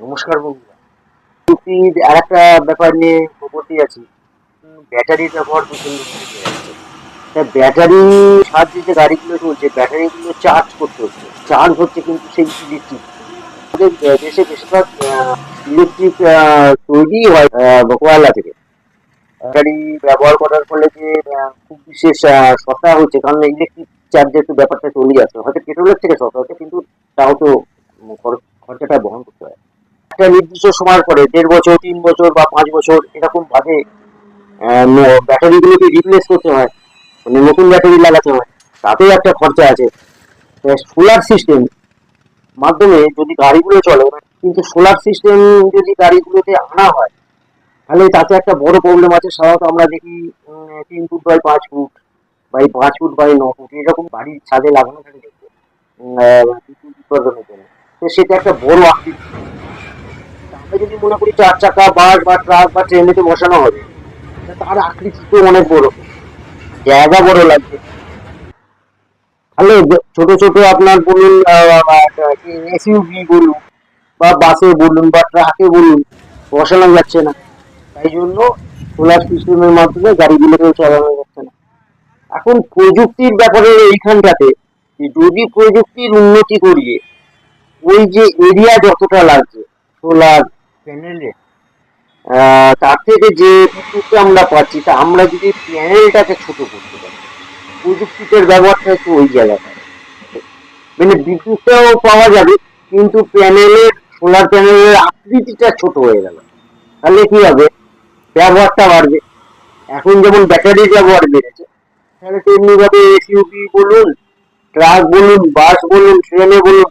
নমস্কার বন্ধুরা। প্রযুক্তির আর একটা ব্যাপার নিয়ে বলতে আছি। ব্যাটারির ব্যবহার প্রচণ্ড ব্যাটারি সাহায্যে যে গাড়িগুলো চলছে, ব্যাটারিগুলো চার্জ করতে হচ্ছে। চার্জ হচ্ছে কিন্তু সেই ইলেকট্রিক আমাদের দেশে বেশিরভাগ ইলেকট্রিক তৈরি হয় কয়লা থেকে। ব্যাটারি ব্যবহার করার ফলে যে খুব বিশেষ সস্তা হচ্ছে, কারণ ইলেকট্রিক চার্জের তো ব্যাপারটা চলে যাচ্ছে। হয়তো পেট্রোলের থেকে সস্তা হচ্ছে, কিন্তু তাও তো খরচ- খরচাটা বহন করতে হয়। একটা নির্দিষ্ট সময়ের পরে দেড় বছর, তিন বছর বা পাঁচ বছর, এরকম ভাবে ব্যাটারিগুলোকে রিপ্লেস করতে হয় মানে নতুন ব্যাটারি লাগাতে হয় তাতেও একটা খরচা আছে। সোলার সিস্টেম মাধ্যমে যদি গাড়িগুলো চলে, কিন্তু সোলার সিস্টেম যদি গাড়িগুলোতে আনা হয়, তাহলে তাতে একটা বড় প্রবলেম আছে। সাধারণত আমরা দেখি তিন ফুট বাই পাঁচ ফুট বাই পাঁচ ফুট বাই ন ফুট, এরকম বাড়ির ছাদে লাগানো থাকে জন্য। তো সেটা একটা বড় আকৃতি। যদি মনে করি চার চাকা, বাস বা ট্রাক বা ট্রেনেতে বসানো হবে তার আকৃতি তো অনেক বড়। জায়গা বড় লাগবে। তাহলে ছোট ছোট আপনার বলুন এসইউভি বলুন, বা বাসে বলুন, বা ট্রাকে বলুন, বসানো যাচ্ছে না। তাই জন্য সোলার সিস্টেমের মাধ্যমে গাড়িগুলোকেও চালানো যাচ্ছে না। এখন প্রযুক্তির ব্যাপারে এইখানটাতে যদি প্রযুক্তির উন্নতি করিয়ে ওই যে এরিয়া যতটা লাগছে সোলার প্যানেলে তার থেকে যে বিদ্যুৎটা আমরা পাচ্ছি, তা আমরা যদি প্যানেলটাকে ছোট করতে পারি প্রযুক্তির ব্যবহারটা একটু ওই জায়গাটায় মানে বিদ্যুৎটাও পাওয়া যাবে, কিন্তু প্যানেলের, সোলার প্যানেলের আকৃতিটা ছোট হয়ে গেল। তাহলে কি হবে? ব্যবহারটা বাড়বে। এখন যেমন ব্যাটারির ব্যবহার বেড়েছে তাহলে তেমনি ভাবে এসইউভি বলুন, ট্রাক বলুন, বাস বলুন, ট্রেনে বলুন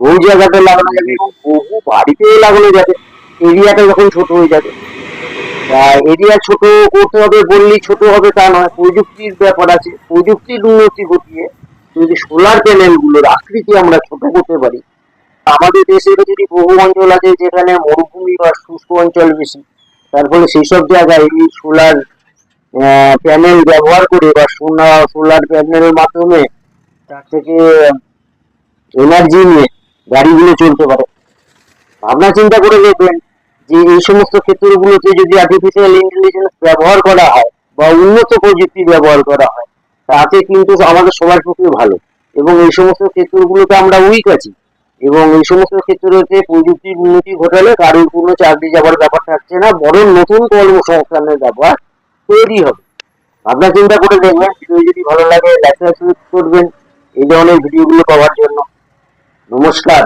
বহু জায়গাতে লাগানো যাবে বহু বাড়িতেও লাগানো যাবে। এরিয়াটা যখন ছোট হয়ে যাবে। এরিয়া ছোট করতে হবে বললেই ছোট হবে তা নয়। প্রযুক্তির ব্যাপার আছে। প্রযুক্তির উন্নতি ঘটিয়ে যদি সোলার প্যানেলগুলোর আকৃতি আমরা ছোট করতে পারি আমাদের দেশে যদি বহু অঞ্চল আছে যেখানে মরুভূমি বা শুষ্ক অঞ্চল বেশি তার ফলে সেই সব জায়গায় এই সোলার প্যানেল ব্যবহার করে বা সোলার সোলার প্যানেলের মাধ্যমে তার থেকে এনার্জি নিয়ে গাড়িগুলো চলতে পারে। ভাবনা চিন্তা করে দেখবেন যে এই সমস্ত ক্ষেত্রগুলোতে যদি আর্টিফিশিয়াল ইন্টেলিজেন্স ব্যবহার করা হয় বা উন্নত প্রযুক্তি ব্যবহার করা হয়, তাতে কিন্তু আমাদের সবার পক্ষে ভালো। এবং এই সমস্ত ক্ষেত্রগুলোতে আমরা উইক আছি। এবং এই সমস্ত ক্ষেত্রতে প্রযুক্তির উন্নতি ঘটালে কারোর কোনো চাকরি যাওয়ার ব্যাপার থাকছে না, বরং নতুন কর্মসংস্থানের ব্যাপার তৈরি হবে। আপনার চিন্তা করে দেখবেন, ভিডিও যদি ভালো লাগে লাইক করবেন। এই ধরনের ভিডিওগুলো পাওয়ার জন্য। নমস্কার।